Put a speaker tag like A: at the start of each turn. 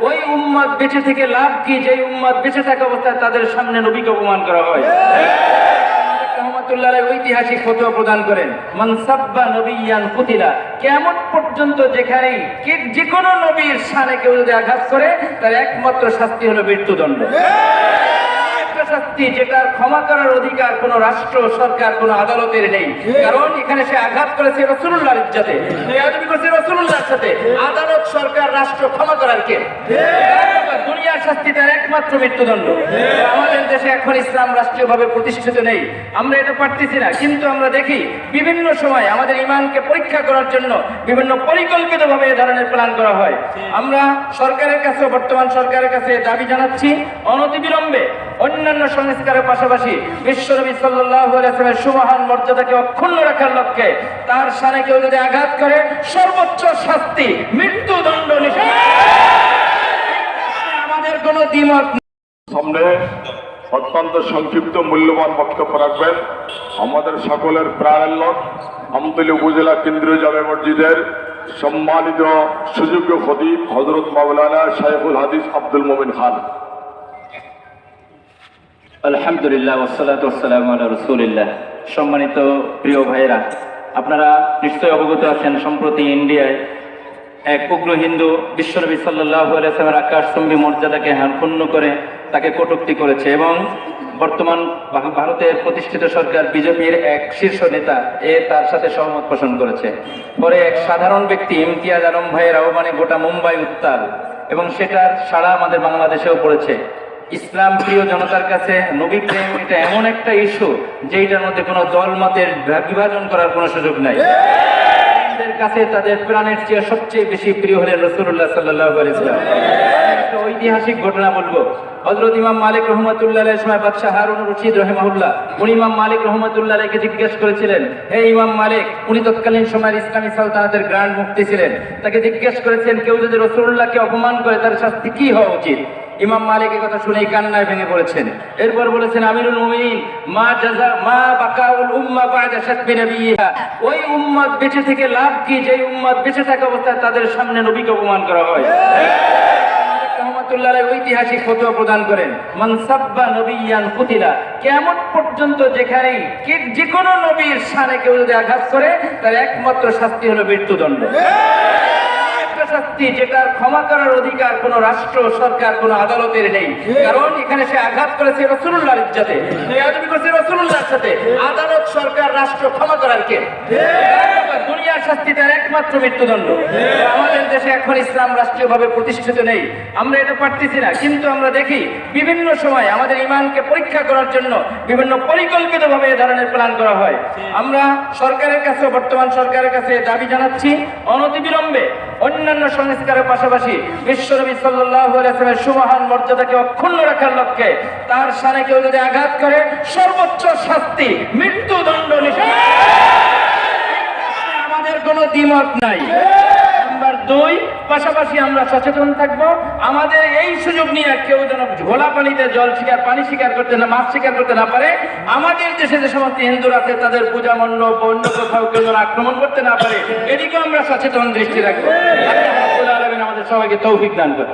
A: ওই উম্মত বেঁচে থেকে লাভ কি? যে উম্মত বেঁচে থাকা অবস্থায় তাদের সামনে নবীকে অপমান করা হয়। ঐতিহাসিক প্রদান করেন, মান সাব্বা নবিয়ান কিয়ামত পর্যন্ত যে কোনো নবীর শানে কেউ যদি আঘাত করে, তার একমাত্র শাস্তি হলো মৃত্যুদণ্ড। শাস্তি যেটার ক্ষমা করার অধিকার কোন রাষ্ট্র, সরকার, কোন আদালতের নেই। কারণ এখানে সে আঘাত করেছে রসুল্লাহর ইজ্জতে করেছে রসুল্লাহর সাথে। আদালত রাষ্ট্র ক্ষমা করার কে? দুনিয়ার শাস্তি তার একমাত্র মৃত্যুদণ্ড। আমাদের দেশে এখন ইসলাম রাষ্ট্রীয়ভাবে প্রতিষ্ঠিত নেই। আমরা এটা পারতেছি না, কিন্তু আমরা দেখি বিভিন্ন সময় আমাদের ইমানকে পরীক্ষা করার জন্য বিভিন্ন পরিকল্পিতভাবে এ ধরনের প্ল্যান করা হয়। আমরা সরকারের কাছে বর্তমান সরকারের কাছে দাবি জানাচ্ছি অনতিবিলম্বে অন্যান্য সংস্কারের পাশাপাশি বিশ্বনবী আলাইহি সুমহান মর্যাদাকে অক্ষুণ্ণ রাখার লক্ষ্যে তার সানে কেউ যদি আঘাত করে, সর্বোচ্চ শাস্তি মৃত্যুদণ্ড নিষেধ আমাদের কোনো দ্বিমত
B: সামনে অত্যন্ত সংক্ষিপ্ত মূল্যবান বক্তব্য রাখবেন। আমাদের সকলের প্রাণের লোক আমতলী উপজেলা কেন্দ্রীয় জামে মসজিদের সম্মানিত সুযোগ্য খতিব হজরত মাওলানা শাইখুল হাদিস আব্দুল মোমিন খান।
A: আলহামদুলিল্লাহ ওসালাত ওসালাম রসুলিল্লাহ। সম্মানিত প্রিয় ভাইয়েরা আপনারা নিশ্চয়ই অবগত আছেন সম্প্রতি ইন্ডিয়ায় এক উগ্র হিন্দু বিশ্বনবী সাল্লাহ আলাইসলামের আকাশচম্বী মর্যাদাকে হানপূর্ণ করে তাকে কটূক্তি করেছে এবং বর্তমান ভারতের প্রতিষ্ঠিত সরকার বিজেপির এক শীর্ষ নেতা এ তার সাথে সহমত পোষণ করেছে। পরে এক সাধারণ ব্যক্তি ইমতিয়াজ আলম ভাইয়ের আহ্বানে গোটা মুম্বাই উত্তাল এবং সেটার সাড়া আমাদের বাংলাদেশেও পড়েছে। ইসলাম প্রিয় জনতার কাছে নবী প্রেম এটা এমন একটা ইস্যু যেটার মধ্যে কোনো দল মতের বিভাজন করার কোনো সুযোগ নাই। তাদের কাছে তাদের প্রাণের চেয়ে সবচেয়ে বেশি প্রিয় হলেন রসুল্লাহ সাল্লাহ একটা ঐতিহাসিক ঘটনা বলব। হজরত ইমাম মালিক রহমতুল্লাহ সময় বাদশাহ হারুন রশিদ রহিমাহুল্লাহ, উনি ইমাম মালিক রহমতুল্লাহ আলাইকে জিজ্ঞেস করেছিলেন, হে ইমাম মালিক, উনি তৎকালীন সময়ের ইসলামী সালতানাতের গ্র্যান্ড মুফতি ছিলেন। তাকে জিজ্ঞেস করেছেন, কেউ যদি রসুল্লাহকে অপমান করে, তার শাস্তি কি হওয়া উচিত? ইমাম মালিক এই কথা শুনেই কান্নায় ভেঙে পড়েছেন। এরপর বলেছেন, আমিরুল মুমিনিন, মা জাযা মা বাকাউল উম্মাহ বা'দা শাতমি নবিয়্যিহা ওই উম্মত বেঁচে থেকে লাভ কি? যেই উম্মত বেঁচে থাকা অবস্থায় তাদের সামনে নবীকে অপমান করা হয়। রহমতুল্লাহ ঐতিহাসিক ফতোয়া প্রদান করেন, মান সাব্বা নবিয়ান কুতিলা। কিয়ামত পর্যন্ত যেখানেই কে- যে কোনো নবীর শানে কেউ যদি আঘাত করে, তার একমাত্র শাস্তি হলো মৃত্যুদণ্ড। শাস্তি যেটার ক্ষমা করার অধিকার কোন রাষ্ট্র সরকার কোন আদালতের নেই। কারণ এখানে সে আঘাত করেছে রসুল্লাহর ইজ্জতে। করেছে রসুল্লাহর সাথে। আদালত সরকার রাষ্ট্র ক্ষমা করার কে? শাস্তি তার একমাত্র মৃত্যুদণ্ড। আমাদের দেশে এখন ইসলাম রাষ্ট্রীয়ভাবে প্রতিষ্ঠিত নেই। আমরা এটা পারতেছি না। কিন্তু আমরা দেখি বিভিন্ন সময় আমাদের ইমানকে পরীক্ষা করার জন্য বিভিন্ন পরিকল্পিতভাবে এ ধরনের প্ল্যান করা হয়। আমরা সরকারের কাছে বর্তমান সরকারের কাছে দাবি জানাচ্ছি অনতিবিলম্বে অন্যান্য সংস্কারের পাশাপাশি বিশ্বনবী আলাইহি সুমহান মর্যাদাকে অক্ষুণ্ণ রাখার লক্ষ্যে তার সানে কেউ যদি আঘাত করে, সর্বোচ্চ শাস্তি মৃত্যুদণ্ড নিষেধ। কোনো দ্বিমত নাই। নাম্বার দুই, পাশাপাশি আমরা সচেতন থাকব। আমাদের এই সুযোগ নিয়ে কেউ যেন ঘোলা পানিতে জল শিকার, পানি শিকার করতে না, মাছ শিকার করতে না পারে, আমাদের দেশে যে সমস্ত হিন্দুরা আছে, তাদের পূজা মণ্ডপ, অন্য কোথাও কেউ যেন আক্রমণ করতে না পারে, এদিকেও আমরা সচেতন দৃষ্টি রাখব। আমাদের সবাইকে তৌফিক দান করে